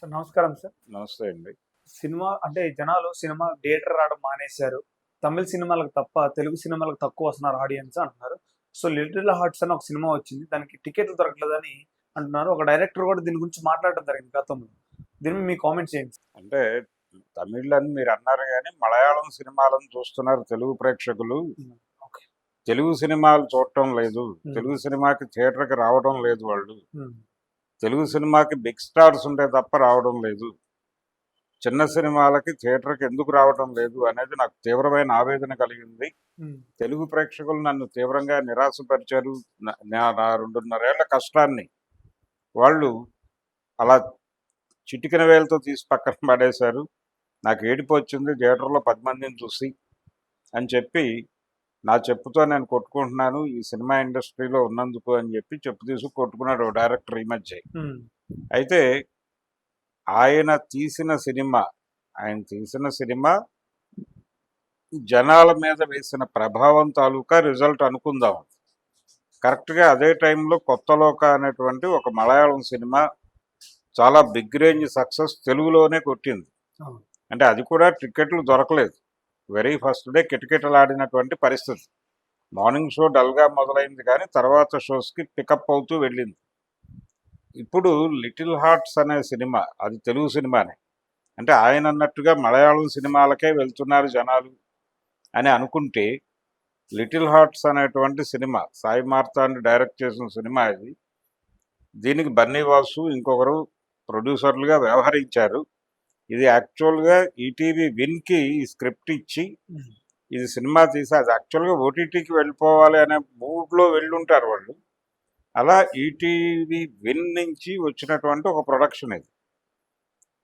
Sir నమస్కారం sir. నమస్తే అండి. సినిమా అంటే జనాలు సినిమా థియేటర్ రావడం మానేశారు. తమిళ సినిమాలకు తప్ప తెలుగు సినిమాలకు తక్కువ వస్తున్నారు ఆడియన్స్ అంటున్నారు. సో లిటిల్ హార్ట్స్ అని ఒక సినిమా వచ్చింది. దానికి టికెట్లు దొరకలేదని అంటున్నారు. ఒక డైరెక్టర్ కూడా దీని గురించి మాట్లాడడం జరిగింది గతంలో. దీని మీ కామెంట్స్ ఏంటి అంటే తమిళ్ అని మీరు అన్నారు కానీ మలయాళం సినిమాలను చూస్తున్నారు తెలుగు ప్రేక్షకులు. తెలుగు సినిమాలు చూడటం లేదు. తెలుగు సినిమాకి థియేటర్కి రావడం లేదు వాళ్ళు. తెలుగు సినిమాకి బిగ్ స్టార్స్ ఉంటే తప్ప రావడం లేదు. చిన్న సినిమాలకి థియేటర్కి ఎందుకు రావడం లేదు అనేది నాకు తీవ్రమైన ఆవేదన కలిగింది. తెలుగు ప్రేక్షకులు నన్ను తీవ్రంగా నిరాశపరిచారు నా- రెండున్నరేళ్ళ కష్టాన్ని. వాళ్ళు అలా చిటికిన వేలతో తీసి పక్కన పడేశారు. నాకు ఏడుపు వచ్చింది థియేటర్లో పది మందిని చూసి అని చెప్పి నా చెప్పుతో నేను కొట్టుకుంటున్నాను ఈ సినిమా ఇండస్ట్రీలో ఉన్నందుకు అని చెప్పి చెప్పు తీసుకు కొట్టుకున్నాడు డైరెక్టర్ ఈ మధ్య. అయితే ఆయన తీసిన సినిమా ఆయన తీసిన సినిమా జనాల మీద వేసిన ప్రభావం తాలూకా రిజల్ట్ అనుకుందాం. కరెక్ట్గా అదే టైంలో కొత్త లోక అనేటువంటి ఒక మలయాళం సినిమా చాలా బిగ్ రేంజ్ సక్సెస్ తెలుగులోనే కొట్టింది. అంటే అది కూడా టికెట్లు దొరకలేదు. వెరీ ఫస్ట్ డే కిటకిటలాడినటువంటి పరిస్థితి. మార్నింగ్ షో డల్గా మొదలైంది కానీ తర్వాత షోస్కి పికప్ అవుతూ వెళ్ళింది. ఇప్పుడు లిటిల్ హార్ట్స్ అనే సినిమా అది తెలుగు సినిమానే. అంటే ఆయన అన్నట్టుగా మలయాళం సినిమాలకే వెళ్తున్నారు జనాలు అని అనుకుంటే లిటిల్ హార్ట్స్ అనేటువంటి సినిమా సాయి మార్తాండ్ డైరెక్ట్ చేసిన సినిమా ఇది. దీనికి బన్నీ వాసు ఇంకొకరు ప్రొడ్యూసర్లుగా వ్యవహరించారు. ఇది యాక్చువల్గా ఈటీవీ విన్కి ఈ స్క్రిప్ట్ ఇచ్చి ఇది సినిమా తీసి అది యాక్చువల్గా ఓటీటీకి వెళ్ళిపోవాలి అనే మూడ్లో వెళ్ళుంటారు వాళ్ళు. అలా ఈటీవీ విన్ నుంచి వచ్చినటువంటి ఒక ప్రొడక్షన్ ఇది.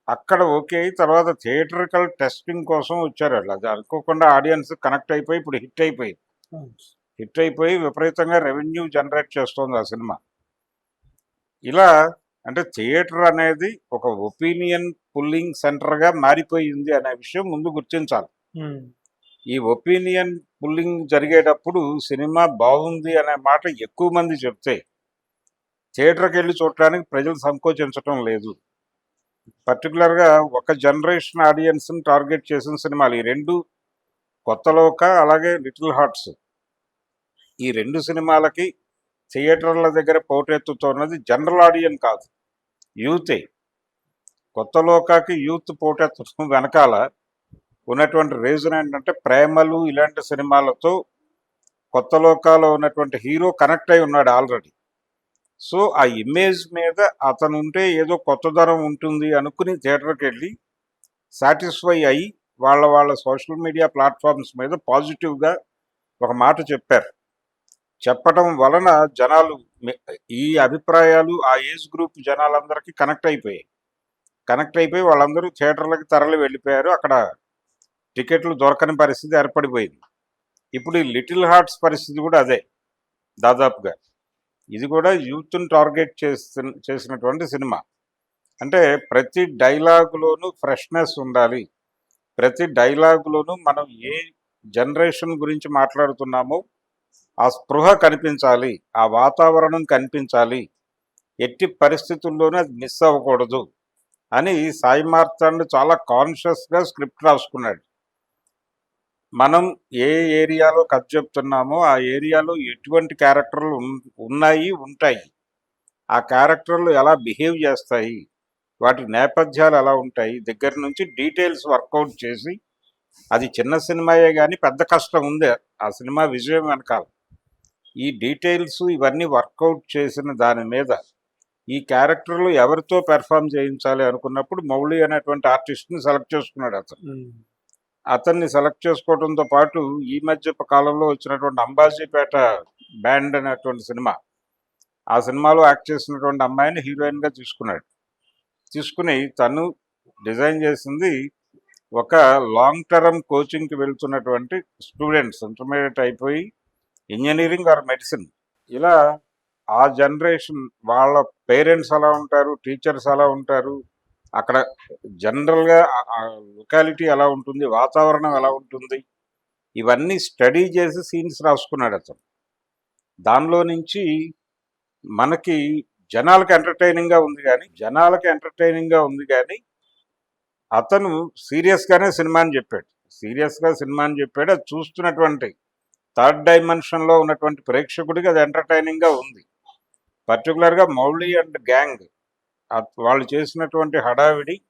అక్కడ ఓకే తర్వాత థియేటరికల్ టెస్టింగ్ కోసం వచ్చారు వాళ్ళు. అది అనుకోకుండా ఆడియన్స్ కనెక్ట్ అయిపోయి ఇప్పుడు హిట్ అయిపోయి హిట్ అయిపోయి విపరీతంగా రెవెన్యూ జనరేట్ చేస్తోంది ఆ సినిమా. ఇలా అంటే థియేటర్ అనేది ఒక ఒపీనియన్ పుల్లింగ్ సెంటర్గా మారిపోయింది అనే విషయం ముందు గుర్తించాలి. ఈ ఒపీనియన్ పుల్లింగ్ జరిగేటప్పుడు సినిమా బాగుంది అనే మాట ఎక్కువ మంది చెప్తే థియేటర్కి వెళ్ళి చూడటానికి ప్రజలు సంకోచించటం లేదు. పర్టికులర్గా ఒక జనరేషన్ ఆడియన్స్ని టార్గెట్ చేసిన సినిమాలు ఈ రెండు కొత్తలోక అలాగే లిటిల్ హార్ట్స్. ఈ రెండు సినిమాలకి థియేటర్ల దగ్గర పోటెత్తుతున్నది జనరల్ ఆడియన్ కాదు యూతే. కొత్త లోకాకి యూత్ పోటెత్తడం వెనకాల ఉన్నటువంటి రీజన్ ఏంటంటే ప్రేమలు ఇలాంటి సినిమాలతో కొత్త లోకాలో ఉన్నటువంటి హీరో కనెక్ట్ అయి ఉన్నాడు ఆల్రెడీ. సో ఆ ఇమేజ్ మీద అతను ఉంటే ఏదో కొత్తదనం ఉంటుంది అనుకుని థియేటర్కి వెళ్ళి సాటిస్ఫై అయ్యి వాళ్ళ వాళ్ళ సోషల్ మీడియా ప్లాట్ఫామ్స్ మీద పాజిటివ్గా ఒక మాట చెప్పారు. చెప్పటం వలన జనాలు ఈ అభిప్రాయాలు ఆ ఏజ్ గ్రూప్ జనాలందరికీ కనెక్ట్ అయిపోయాయి. కనెక్ట్ అయిపోయి వాళ్ళందరూ థియేటర్లకు తరలి వెళ్ళిపోయారు. అక్కడ టికెట్లు దొరకని పరిస్థితి ఏర్పడిపోయింది. ఇప్పుడు ఈ లిటిల్ హార్ట్స్ పరిస్థితి కూడా అదే దాదాపుగా. ఇది కూడా యూత్ని టార్గెట్ చేసి చేసినటువంటి సినిమా. అంటే ప్రతి డైలాగులోనూ ఫ్రెష్నెస్ ఉండాలి. ప్రతి డైలాగులోనూ మనం ఏ జనరేషన్ గురించి మాట్లాడుతున్నామో ఆ స్పృహ కనిపించాలి ఆ వాతావరణం కనిపించాలి ఎట్టి పరిస్థితుల్లోనూ అది మిస్ అవ్వకూడదు అని సాయి మార్తాండ్ చాలా కాన్షియస్గా స్క్రిప్ట్ రాసుకున్నాడు. మనం ఏ ఏరియాలో కథ చెప్తున్నామో ఆ ఏరియాలో ఎటువంటి క్యారెక్టర్లు ఉన్నాయి ఉంటాయి. ఆ క్యారెక్టర్లు ఎలా బిహేవ్ చేస్తాయి వాటి నేపథ్యాలు ఎలా ఉంటాయి దగ్గర నుంచి డీటెయిల్స్ వర్కౌట్ చేసి అది చిన్న సినిమాయే కానీ పెద్ద కష్టం ఉంది ఆ సినిమా విజయం వెనకాల. ఈ డీటెయిల్స్ ఇవన్నీ వర్కౌట్ చేసిన దాని మీద ఈ క్యారెక్టర్లు ఎవరితో పెర్ఫామ్ చేయించాలి అనుకున్నప్పుడు మౌళి అనేటువంటి ఆర్టిస్ట్ని సెలెక్ట్ చేసుకున్నాడు అతను. అతన్ని సెలెక్ట్ చేసుకోవడంతో పాటు ఈ మధ్య కాలంలో వచ్చినటువంటి అంబాజీపేట బ్యాండ్ అనేటువంటి సినిమా ఆ సినిమాలో యాక్ట్ చేసినటువంటి అమ్మాయిని హీరోయిన్గా తీసుకున్నాడు. తీసుకుని తను డిజైన్ చేసింది ఒక లాంగ్ టర్మ్ కోచింగ్కి వెళ్తున్నటువంటి స్టూడెంట్స్ ఇంటర్మీడియట్ అయిపోయి ఇంజనీరింగ్ ఆర్ మెడిసిన్ ఇలా ఆ జనరేషన్ వాళ్ళ పేరెంట్స్ ఎలా ఉంటారు టీచర్స్ ఎలా ఉంటారు. అక్కడ జనరల్గా లొకాలిటీ ఎలా ఉంటుంది వాతావరణం ఎలా ఉంటుంది ఇవన్నీ స్టడీ చేసి సీన్స్ రాసుకున్నాడు అతను. దానిలో నుంచి మనకి జనాలకు ఎంటర్టైనింగ్గా ఉంది కానీ జనాలకు ఎంటర్టైనింగ్గా ఉంది కానీ అతను సీరియస్గానే సినిమా అని చెప్పాడు. సీరియస్గా సినిమా అని చెప్పాడు అది చూస్తున్నటువంటి థర్డ్ డైమెన్షన్లో ఉన్నటువంటి ప్రేక్షకుడికి అది ఎంటర్టైనింగ్గా ఉంది. పర్టికులర్గా మౌళి అండ్ గ్యాంగ్ వాళ్ళు చేసినటువంటి హడావిడి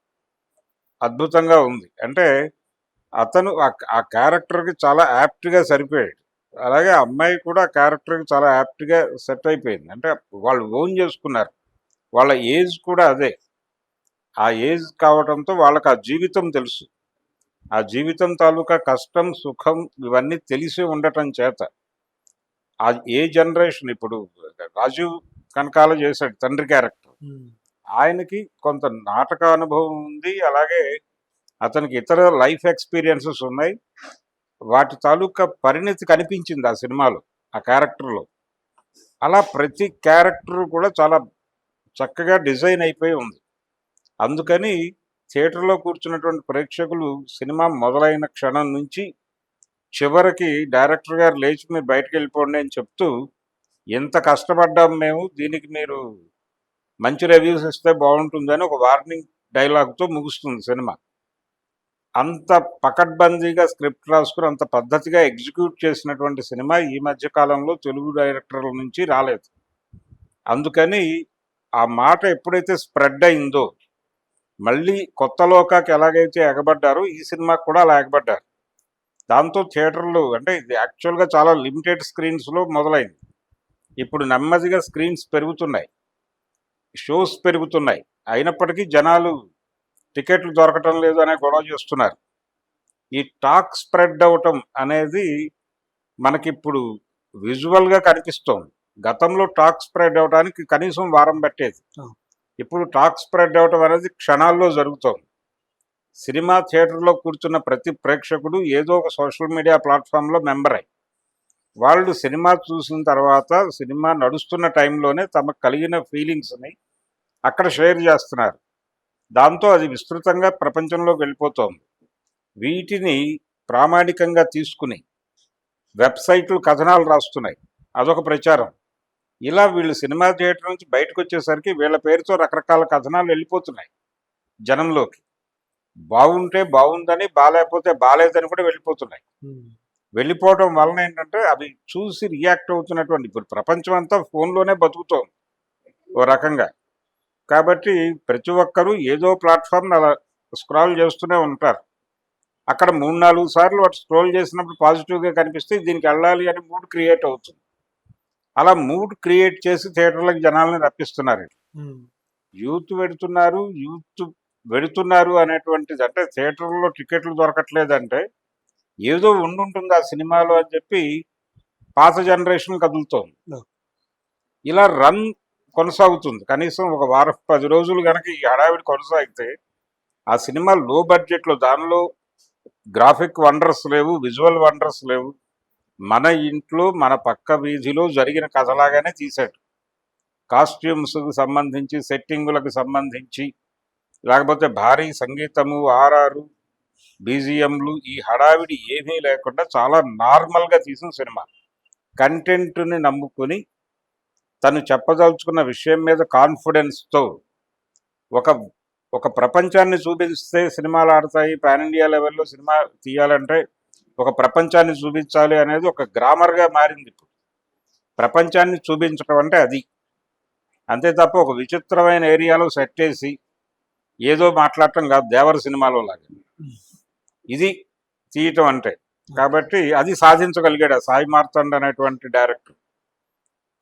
అద్భుతంగా ఉంది. అంటే అతను ఆ- ఆ క్యారెక్టర్కి చాలా యాప్ట్గా సరిపోయాడు. అలాగే అమ్మాయి కూడా ఆ క్యారెక్టర్కి చాలా యాప్ట్గా సెట్ అయిపోయింది. అంటే వాళ్ళు ఓన్ చేసుకున్నారు. వాళ్ళ ఏజ్ కూడా అదే. ఆ ఏజ్ కావడంతో వాళ్ళకి ఆ జీవితం తెలుసు. ఆ జీవితం తాలూకా కష్టం సుఖం ఇవన్నీ తెలిసి ఉండటం చేత ఆ ఏ జనరేషన్ ఇప్పుడు రాజీవ్ కనకాల చేశాడు తండ్రి క్యారెక్టర్. ఆయనకి కొంత నాటక అనుభవం ఉంది అలాగే అతనికి ఇతర లైఫ్ ఎక్స్పీరియన్సెస్ ఉన్నాయి. వాటి తాలూకా పరిణితి కనిపించింది ఆ సినిమాలో ఆ క్యారెక్టర్లో. అలా ప్రతి క్యారెక్టర్ కూడా చాలా చక్కగా డిజైన్ అయిపోయి ఉంది. అందుకని థియేటర్లో కూర్చున్నటువంటి ప్రేక్షకులు సినిమా మొదలైన క్షణం నుంచి చివరికి డైరెక్టర్ గారు లేచి మీరు బయటకు వెళ్ళిపోండి అని చెప్తూ ఎంత కష్టపడ్డాం మేము దీనికి మీరు మంచి రివ్యూస్ ఇస్తే బాగుంటుందని ఒక వార్నింగ్ డైలాగ్తో ముగుస్తుంది సినిమా. అంత పకడ్బందీగా స్క్రిప్ట్ రాసుకుని అంత పద్ధతిగా ఎగ్జిక్యూట్ చేసినటువంటి సినిమా ఈ మధ్య కాలంలో తెలుగు డైరెక్టర్ల నుంచి రాలేదు. అందుకని ఆ మాట ఎప్పుడైతే స్ప్రెడ్ అయిందో మళ్ళీ కొత్త లోకాకి ఎలాగైతే ఎగబడ్డారో ఈ సినిమాకి కూడా అలా ఎగబడ్డారు. దాంతో థియేటర్లు అంటే ఇది యాక్చువల్గా చాలా లిమిటెడ్ స్క్రీన్స్లో మొదలైంది. ఇప్పుడు నెమ్మదిగా స్క్రీన్స్ పెరుగుతున్నాయి. షోస్ పెరుగుతున్నాయి. అయినప్పటికీ జనాలు టికెట్లు దొరకటం లేదు అనే గొడవ చేస్తున్నారు. ఈ టాక్ స్ప్రెడ్ అవటం అనేది మనకిప్పుడు విజువల్గా కనిపిస్తోంది. గతంలో టాక్ స్ప్రెడ్ అవడానికి కనీసం వారం పట్టేది. ఇప్పుడు టాక్ స్ప్రెడ్ అవటం అనేది క్షణాల్లో జరుగుతోంది. సినిమా థియేటర్లో కూర్చున్న ప్రతి ప్రేక్షకుడు ఏదో ఒక సోషల్ మీడియా ప్లాట్ఫామ్లో మెంబర్. అయ్యి వాళ్ళు సినిమా చూసిన తర్వాత సినిమా నడుస్తున్న టైంలోనే తమకు కలిగిన ఫీలింగ్స్ని అక్కడ షేర్ చేస్తున్నారు. దాంతో అది విస్తృతంగా ప్రపంచంలోకి వెళ్ళిపోతోంది. వీటిని ప్రామాణికంగా తీసుకుని వెబ్సైట్లు కథనాలు రాస్తున్నాయి. అదొక ప్రచారం. ఇలా వీళ్ళు సినిమా థియేటర్ నుంచి బయటకు వచ్చేసరికి వీళ్ళ పేరుతో రకరకాల కథనాలు వెళ్ళిపోతున్నాయి జనంలోకి. బాగుంటే బాగుందని బాగాలేకపోతే బాగాలేదని కూడా వెళ్ళిపోతున్నాయి. వెళ్ళిపోవడం వలన ఏంటంటే అవి చూసి రియాక్ట్ అవుతున్నటువంటి ఇప్పుడు ప్రపంచం అంతా ఫోన్లోనే బతుకుతోంది ఓ రకంగా. కాబట్టి ప్రతి ఒక్కరూ ఏదో ప్లాట్ఫామ్ అలా స్క్రాల్ చేస్తూనే ఉంటారు. అక్కడ మూడు నాలుగు సార్లు వాటి స్క్రోల్ చేసినప్పుడు పాజిటివ్గా కనిపిస్తే దీనికి వెళ్ళాలి అని మూడ్ క్రియేట్ అవుతుంది. అలా మూడ్ క్రియేట్ చేసి థియేటర్లకు జనాల్ని రప్పిస్తున్నారు. యూత్ పెడుతున్నారు యూత్ వెడుతున్నారు అనేటువంటిది అంటే థియేటర్లో టికెట్లు దొరకట్లేదంటే ఏదో ఉండుంటుంది ఆ సినిమాలో అని చెప్పి పాత జనరేషన్ కదులుతోంది. ఇలా రన్ కొనసాగుతుంది. కనీసం ఒక వారం పది రోజులు కనుక ఈ హడావిడి కొనసాగితే ఆ సినిమా లో బడ్జెట్లో దానిలో గ్రాఫిక్ వండర్స్ లేవు విజువల్ వండర్స్ లేవు మన ఇంట్లో మన పక్క వీధిలో జరిగిన కథలాగానే తీశాడు. కాస్ట్యూమ్స్కి సంబంధించి సెట్టింగులకు సంబంధించి లేకపోతే భారీ సంగీతము ఆర్ఆర్ బీజిఎంలు ఈ హడావిడి ఏమీ లేకుండా చాలా నార్మల్గా తీసిన సినిమా. కంటెంట్ని నమ్ముకొని తను చెప్పదలుచుకున్న విషయం మీద కాన్ఫిడెన్స్తో ఒక ఒక ప్రపంచాన్ని చూపిస్తే సినిమాలు ఆడతాయి పాన్ ఇండియా లెవెల్లో సినిమా తీయాలంటే ఒక ప్రపంచాన్ని చూపించాలి అనేది ఒక గ్రామర్గా మారింది ఇప్పుడు. ప్రపంచాన్ని చూపించడం అంటే అది. అంతే తప్ప ఒక విచిత్రమైన ఏరియాలో సెట్ చేసి ఏదో మాట్లాడటం కాదు దేవర సినిమాలో లాగా. ఇది తీయటం అంటే. కాబట్టి అది సాధించగలిగాడు ఆ సాయి మార్తండ్ అనేటువంటి డైరెక్టర్.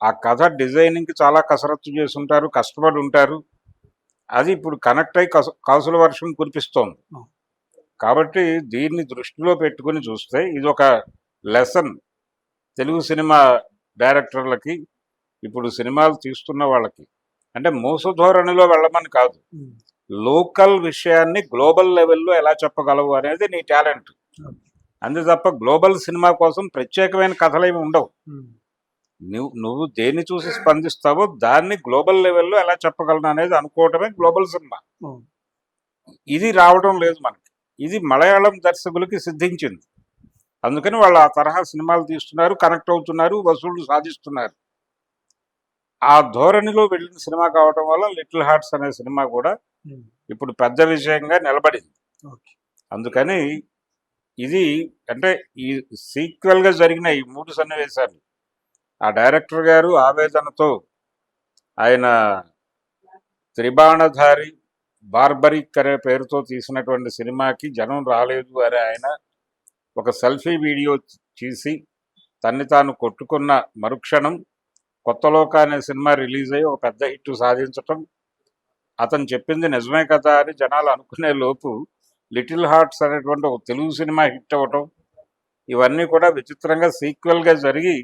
ఆ కథ డిజైనింగ్కి చాలా కసరత్తు చేసి ఉంటారు కష్టపడి ఉంటారు. అది ఇప్పుడు కనెక్ట్ అయి కస కాసుల వర్షం కురిపిస్తోంది. కాబట్టి దీన్ని దృష్టిలో పెట్టుకుని చూస్తే ఇది ఒక లెసన్ తెలుగు సినిమా డైరెక్టర్లకి ఇప్పుడు సినిమాలు తీస్తున్న వాళ్ళకి అంటే మోసధోరణిలో వెళ్ళమని కాదు. లోకల్ విషయాన్ని గ్లోబల్ లెవెల్లో ఎలా చెప్పగలవు అనేది నీ టాలెంట్ అంతే తప్ప గ్లోబల్ సినిమా కోసం ప్రత్యేకమైన కథలేమి ఉండవు. నువ్వు నువ్వు దేన్ని చూసి స్పందిస్తావో దాన్ని గ్లోబల్ లెవెల్లో ఎలా చెప్పగలను అనేది అనుకోవటమే గ్లోబల్ సినిమా. ఇది రావడం లేదు మనకి. ఇది మలయాళం దర్శకులకి సిద్ధించింది. అందుకని వాళ్ళు ఆ తరహా సినిమాలు తీస్తున్నారు కనెక్ట్ అవుతున్నారు వసూళ్ళు సాధిస్తున్నారు. ఆ ధోరణిలో వెళ్ళిన సినిమా కావడం వల్ల లిటిల్ హార్ట్స్ అనే సినిమా కూడా ఇప్పుడు పెద్ద విజయంగా నిలబడింది. అందుకని ఇది అంటే ఈ సీక్వెల్గా జరిగిన ఈ మూడు సన్నివేశాలు ఆ డైరెక్టర్ గారు ఆవేదనతో ఆయన త్రిబాణధారి బార్బరిక్ అనే పేరుతో తీసినటువంటి సినిమాకి జనం రాలేదు అని ఆయన. ఒక సెల్ఫీ వీడియో తీసి తన్ని తాను కొట్టుకున్న మరుక్షణం కొత్తలోక అనే సినిమా రిలీజ్ అయ్యి ఒక పెద్ద హిట్ సాధించటం అతను చెప్పింది నిజమే కదా అని జనాలు అనుకునే లోపు లిటిల్ హార్ట్స్ అనేటువంటి ఒక తెలుగు సినిమా హిట్ అవ్వటం ఇవన్నీ కూడా విచిత్రంగా సీక్వెల్గా జరిగి